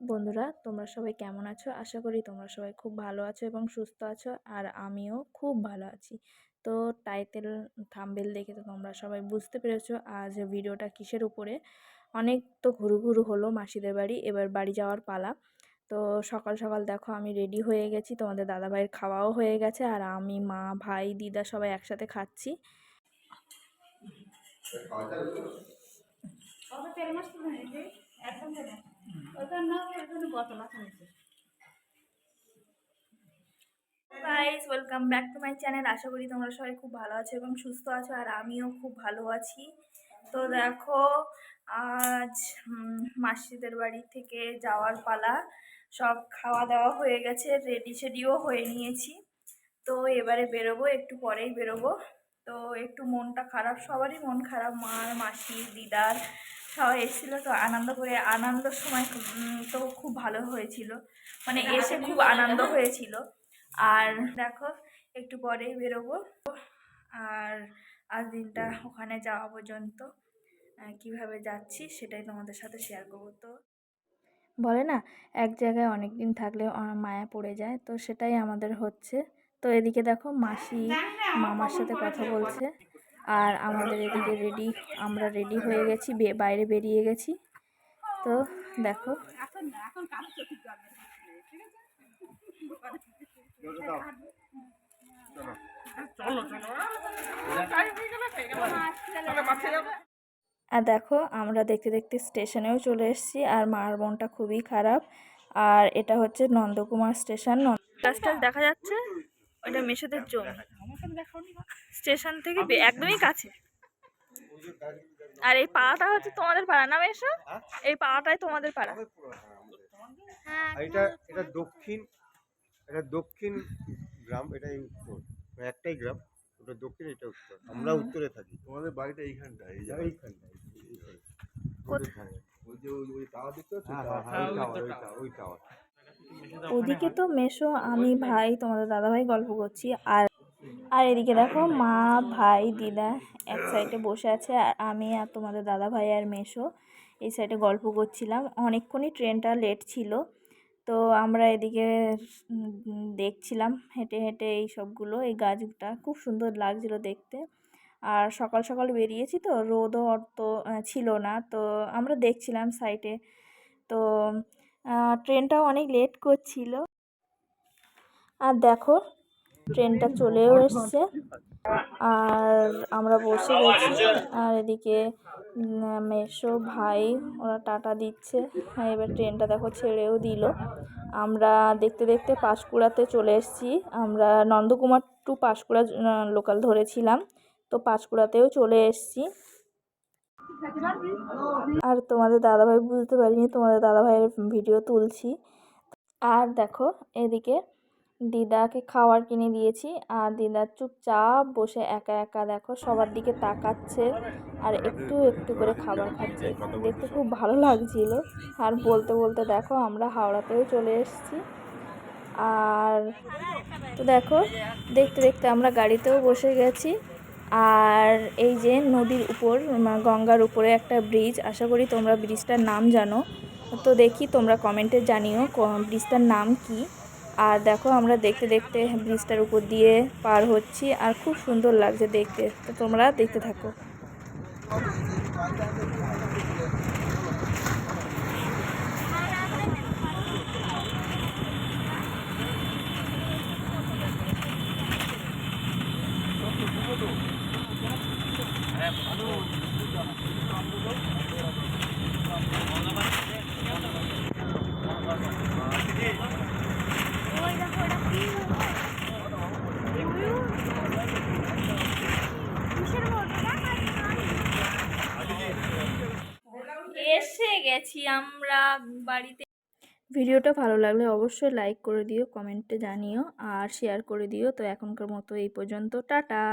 বন্ধুরা, তোমরা সবাই কেমন আছো? আশা করি তোমরা সবাই খুব ভালো আছো এবং সুস্থ আছো, আর আমিও খুব ভালো আছি। তো টাইটেল থাম্বেল দেখে তো তোমরা সবাই বুঝতে পেরেছ আজ ভিডিওটা কিসের উপরে। অনেক তো ঘুরু ঘুরু হলো মাসিদের বাড়ি, এবার বাড়ি যাওয়ার পালা। তো সকাল সকাল দেখো আমি রেডি হয়ে গেছি, তোমাদের দাদাভাইয়ের খাওয়াও হয়ে গেছে, আর আমি, মা, ভাই, দিদা সবাই একসাথে খাচ্ছি। Guys welcome back to my channel আশা করি তোমরা সবাই খুব ভালো আছো এবং সুস্থ আছো, আর আমিও খুব ভালো আছি। তো দেখো, আজ মাসিদের বাড়ি থেকে যাওয়ার পালা। সব খাওয়া দাওয়া হয়ে গেছে রেডি সেডিও হয়ে নিয়েছি। তো এবারে বেরোবো, একটু পরেই বেরোবো। তো একটু মনটা খারাপ, সবারই মন খারাপ মার মাসি, দিদার। সবাই এসেছিল তো আনন্দ করে আনন্দের সময় তো খুব ভালো হয়েছিল। মানে এসে খুব আনন্দ হয়েছিল। আর দেখো একটু পরেই বেরোবো। আর আজ দিনটা ওখানে যাওয়া পর্যন্ত কীভাবে যাচ্ছি সেটাই তোমাদের সাথে শেয়ার করব। তো বলে না এক জায়গায় অনেক দিন থাকলে মায়া পড়ে যায় তো সেটাই আমাদের হচ্ছে। তো এদিকে দেখো মাসি মামার সাথে কথা বলছে। আর আমাদের এদিকে রেডি আমরা রেডি হয়ে গেছি বাইরে বেরিয়ে গেছি। তো দেখো। আর দেখো, আমরা দেখতে দেখতে স্টেশনেও চলে এসেছি, আর মার মনটা খুবই খারাপ। আর এটা হচ্ছে নন্দকুমার স্টেশন। দেখা যাচ্ছে ওইটা মেশোদের জমি। স্টেশন থেকে বে- একদমই কাছে। আর এই পাড়াটা হচ্ছে তোমাদের পাড়া। না মেশো এই পাড়াটাই তোমাদের পাড়া। আর এটা এটা দক্ষিণ এটা দক্ষিণ গ্রাম এটাই উত্তর। মানে একটাই গ্রাম ওটা দক্ষিণ এটা উত্তর। আমরা উত্তরে থাকি। তোমাদের বাড়িটা এইখানটা এই যে এইখানটায় এইখানে। ওই যে ওই ওই টাওয়ার দেখতে পাচ্ছ হ্যাঁ হ্যাঁ হ্যাঁ ওই টাওয়ার ওই টাওয়ার ওই টাওয়ার ওদিকে তো মেশো আমি ভাই তোমাদের দাদা ভাই গল্প করছি। আর আর এদিকে দেখো মা ভাই দিদা এক সাইডে বসে আছে, আর আমি আর তোমাদের দাদা ভাই আর মেশো এই সাইডে গল্প করছিলাম। অনেকক্ষণই ট্রেনটা লেট ছিল, তো আমরা এদিকে দেখছিলাম হেঁটে হেঁটে এই সবগুলো, এই গাছটা খুব সুন্দর লাগছিল দেখতে। আর সকাল সকাল বেরিয়েছি তো, রোদও অত ছিল না, তো আমরা দেখছিলাম সাইডে তো ট্রেনটাও অনেক লেট করছিল। আর দেখো ট্রেনটা চলেও এসছে। আর আমরা বসে গেছি। আর এদিকে মেসো ভাই, ওরা টাটা দিচ্ছে। হ্যাঁ এবার ট্রেনটা দেখো ছেড়েও দিল। আমরা দেখতে দেখতে পাঁশকুড়াতে চলে এসেছি। আমরা নন্দকুমার টু পাঁশকুড়া লোকাল ধরেছিলাম। তো পাঁশকুড়াতেও চলে এসেছি। আর তোমাদের দাদাভাই, বুঝতে পারিনি, তোমাদের দাদাভাইয়ের ভিডিও তুলছি। আর দেখো, এদিকে দিদাকে খাবার কিনে দিয়েছি। আর দিদা চুপচাপ বসে একা একা দেখো, সবার দিকে তাকাচ্ছে আর একটু একটু করে খাবার খাচ্ছে। দেখতে খুব ভালো লাগছিল। আর বলতে বলতে দেখো, আমরা হাওড়াতেও চলে এসেছি। আর তো দেখো, দেখতে দেখতে আমরা গাড়িতেও বসে গেছি। আর এই যে নদীর উপর গঙ্গার উপরে একটা ব্রিজ, আশা করি তোমরা ব্রিজটার নাম জানো। তো দেখি তোমরা কমেন্টে জানিও ব্রিজটার নাম কি। আর দেখো আমরা দেখতে দেখতে ব্রিজটার উপর দিয়ে পার হচ্ছি আর খুব সুন্দর লাগছে দেখতে। তো তোমরা দেখতে থাকো। এসে গেছি আমরা বাড়িতে। ভিডিওটা ভালো লাগলে অবশ্যই লাইক করে দিও কমেন্টে জানিও আর শেয়ার করে দিও। তো এখনকার মতো এই পর্যন্ত, টাটা।